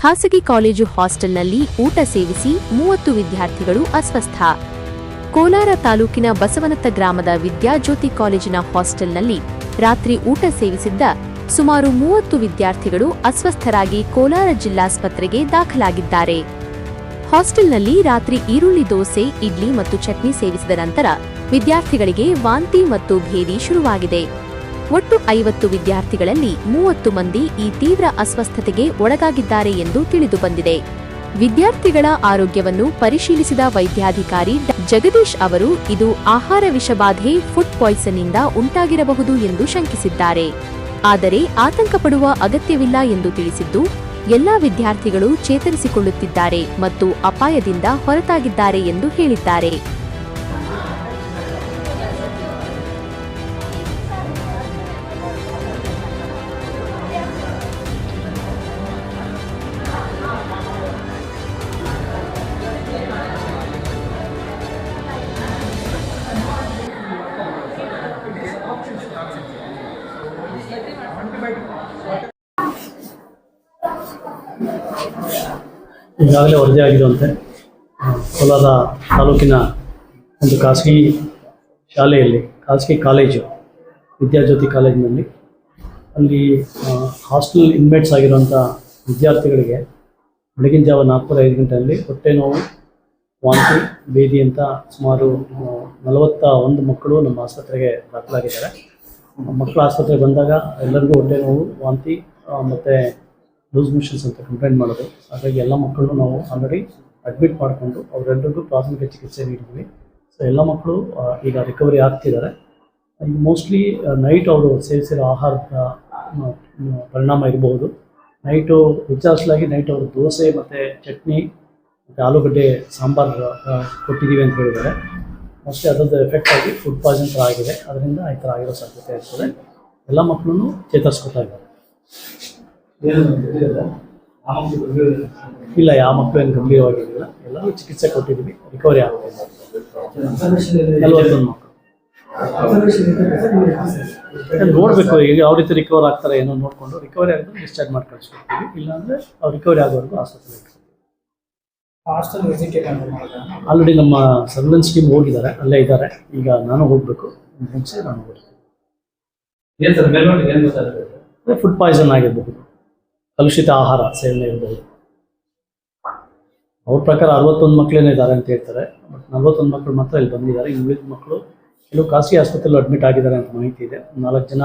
ಖಾಸಗಿ ಕಾಲೇಜು ಹಾಸ್ಟೆಲ್ನಲ್ಲಿ ಊಟ ಸೇವಿಸಿ ಮೂವತ್ತು ವಿದ್ಯಾರ್ಥಿಗಳು ಅಸ್ವಸ್ಥ. ಕೋಲಾರ ತಾಲೂಕಿನ ಬಸವನತ್ತ ಗ್ರಾಮದ ವಿದ್ಯಾಜ್ಯೋತಿ ಕಾಲೇಜಿನ ಹಾಸ್ಟೆಲ್ನಲ್ಲಿ ರಾತ್ರಿ ಊಟ ಸೇವಿಸಿದ್ದ ಸುಮಾರು ಮೂವತ್ತು ವಿದ್ಯಾರ್ಥಿಗಳು ಅಸ್ವಸ್ಥರಾಗಿ ಕೋಲಾರ ಜಿಲ್ಲಾಸ್ಪತ್ರೆಗೆ ದಾಖಲಾಗಿದ್ದಾರೆ. ಹಾಸ್ಟೆಲ್ನಲ್ಲಿ ರಾತ್ರಿ ಈರುಳ್ಳಿ ದೋಸೆ, ಇಡ್ಲಿ ಮತ್ತು ಚಟ್ನಿ ಸೇವಿಸಿದ ನಂತರ ವಿದ್ಯಾರ್ಥಿಗಳಿಗೆ ವಾಂತಿ ಮತ್ತು ಭೇದಿ ಶುರುವಾಗಿದೆ. ಒಟ್ಟು ಐವತ್ತು ವಿದ್ಯಾರ್ಥಿಗಳಲ್ಲಿ ಮೂವತ್ತು ಮಂದಿ ಈ ತೀವ್ರ ಅಸ್ವಸ್ಥತೆಗೆ ಒಳಗಾಗಿದ್ದಾರೆ ಎಂದು ತಿಳಿದುಬಂದಿದೆ ವಿದ್ಯಾರ್ಥಿಗಳ ಆರೋಗ್ಯವನ್ನು ಪರಿಶೀಲಿಸಿದ ವೈದ್ಯಾಧಿಕಾರಿ. ಜಗದೀಶ್ ಅವರು ಇದು ಆಹಾರ ವಿಷಬಾಧೆ ಫುಡ್ ಪಾಯ್ಸನ್ನಿಂದ ಉಂಟಾಗಿರಬಹುದು ಎಂದು ಶಂಕಿಸಿದ್ದಾರೆ. ಆದರೆ ಆತಂಕ ಪಡುವ ಅಗತ್ಯವಿಲ್ಲ ಎಂದು ತಿಳಿಸಿದ್ದು, ಎಲ್ಲಾ ವಿದ್ಯಾರ್ಥಿಗಳು ಚೇತರಿಸಿಕೊಳ್ಳುತ್ತಿದ್ದಾರೆ ಮತ್ತು ಅಪಾಯದಿಂದ ಹೊರತಾಗಿದ್ದಾರೆ ಎಂದು ಹೇಳಿದ್ದಾರೆ. ಈಗಾಗಲೇ ವರದಿ ಆಗಿರುವಂತೆ ಕೋಲಾರ ತಾಲೂಕಿನ ಒಂದು ಖಾಸಗಿ ಶಾಲೆಯಲ್ಲಿ, ಖಾಸಗಿ ಕಾಲೇಜು, ವಿದ್ಯಾಜ್ಯೋತಿ ಕಾಲೇಜಿನಲ್ಲಿ, ಅಲ್ಲಿ ಹಾಸ್ಟೆಲ್ ಇನ್ಮೇಟ್ಸ್ ಆಗಿರುವಂಥ ವಿದ್ಯಾರ್ಥಿಗಳಿಗೆ ಬೆಳಗಿನ ಜಾವ ನಾಲ್ಕೂವರೆ ಐದು ಗಂಟೆಯಲ್ಲಿ ಹೊಟ್ಟೆ ನೋವು, ವಾಂತಿ ಬೇದಿ ಅಂತ ಸುಮಾರು ನಲವತ್ತ ಒಂದು ಮಕ್ಕಳು ನಮ್ಮ ಆಸ್ಪತ್ರೆಗೆ ದಾಖಲಾಗಿದ್ದಾರೆ. ಮಕ್ಕಳ ಆಸ್ಪತ್ರೆಗೆ ಬಂದಾಗ ಎಲ್ಲರಿಗೂ ಹೊಟ್ಟೆ ನೋವು, ವಾಂತಿ ಮತ್ತು ಲೂಸ್ ಮಿಷನ್ಸ್ ಅಂತ ಕಂಪ್ಲೇಂಟ್ ಮಾಡೋದು. ಹಾಗಾಗಿ ಎಲ್ಲ ಮಕ್ಕಳನ್ನು ನಾವು ಆಲ್ರೆಡಿ ಅಡ್ಮಿಟ್ ಮಾಡಿಕೊಂಡು ಅವರೆಲ್ಲರಿಗೂ ಪ್ರಾಥಮಿಕ ಚಿಕಿತ್ಸೆ ನೀಡಿದ್ವಿ ಸೊ ಎಲ್ಲ ಮಕ್ಕಳು ಈಗ ರಿಕವರಿ ಆಗ್ತಿದ್ದಾರೆ. ಇದು ಮೋಸ್ಟ್ಲಿ ನೈಟ್ ಅವರು ಸೇವಿಸಿರೋ ಆಹಾರದ ಪರಿಣಾಮ ಇರಬಹುದು ನೈಟು ವಿಚಾರಿಸಲಾಗಿ ನೈಟ್ ಅವರು ದೋಸೆ ಮತ್ತು ಚಟ್ನಿ ಮತ್ತು ಆಲೂಗಡ್ಡೆ ಸಾಂಬಾರು ಕೊಟ್ಟಿದ್ದೀವಿ ಅಂತ ಹೇಳಿದ್ದಾರೆ. ಮೋಸ್ಟ್ಲಿ ಅದರದ್ದು ಎಫೆಕ್ಟ್ ಆಗಿ ಫುಡ್ ಪಾಯ್ಸನ್ ಥರ ಆಗಿದೆ. ಅದರಿಂದ ಈ ಥರ ಆಗಿರೋ ಸಾಧ್ಯತೆ ಇರ್ತದೆ. ಎಲ್ಲ ಮಕ್ಕಳನ್ನು ಚೇತರಿಸ್ಕೊತಾ ಇದ್ದಾರೆ. ಇಲ್ಲ ಯಾವ ಮಕ್ಕಳು ಏನು ಗಂಭೀರವಾಗಿರಲಿಲ್ಲ ಎಲ್ಲರೂ ಚಿಕಿತ್ಸೆ ಕೊಟ್ಟಿದ್ದೀವಿ. ರಿಕವರಿ ಆಗಿದೆ ನಲ್ವತ್ತೊಂದು ಮಕ್ಕಳು. ನೋಡಬೇಕು ಈಗ ಯಾವ ರೀತಿ ರಿಕವರ್ ಆಗ್ತಾರೆ ಏನೋ ನೋಡಿಕೊಂಡು ರಿಕವರಿ ಆಗಿದ್ರೆ ಡಿಸ್ಚಾರ್ಜ್ ಮಾಡಿ ಕಳಿಸ್ಕೊಡ್ತೀವಿ ಇಲ್ಲಾಂದರೆ ಅವ್ರು ರಿಕವರಿ ಆಗೋವರೆಗೂ ಆಸ್ಪತ್ರೆಗೆ ಹಾಸ್ಟೆಲ್ ವಿಸಿಟ್ ಆಲ್ರೆಡಿ ನಮ್ಮ ಸರ್ವೆಲೆನ್ಸ್ ಟೀಮ್ ಹೋಗಿದ್ದಾರೆ ಅಲ್ಲೇ ಇದ್ದಾರೆ. ಈಗ ನಾನು ಹೋಗಬೇಕು. ಮುಂಚೆ ನಾನು ಹೋಗ್ತೀನಿ. ಫುಡ್ ಪಾಯ್ಸನ್ ಆಗಿರಬಹುದು ಕಲುಷಿತ ಆಹಾರ ಸೇವನೆ ಇರಬಹುದು ಅವ್ರ ಪ್ರಕಾರ ಅರವತ್ತೊಂದು ಮಕ್ಕಳೇನೇ ಇದ್ದಾರೆ ಅಂತ ಹೇಳ್ತಾರೆ. ಬಟ್ ನಲ್ವತ್ತೊಂದು ಮಕ್ಕಳು ಮಾತ್ರ ಇಲ್ಲಿ ಬಂದಿದ್ದಾರೆ. ಇನ್ನು ಉಳಿದ ಮಕ್ಕಳು ಕೆಲವು ಖಾಸಗಿ ಆಸ್ಪತ್ರೆಯಲ್ಲಿ ಅಡ್ಮಿಟ್ ಆಗಿದ್ದಾರೆ ಅಂತ ಮಾಹಿತಿ ಇದೆ. ನಾಲ್ಕು ಜನ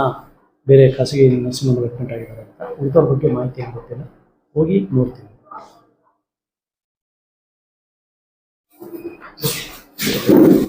ಬೇರೆ ಖಾಸಗಿ ನರ್ಸಿಂಗ್ ಹೋಮ್ ಅಡ್ಮಿಟ್ ಆಗಿದ್ದಾರೆ ಅಂತ. ಉಳಿದವ್ರ ಬಗ್ಗೆ ಮಾಹಿತಿ ಏನು ಗೊತ್ತಿಲ್ಲ. ಹೋಗಿ ನೋಡ್ತೀನಿ.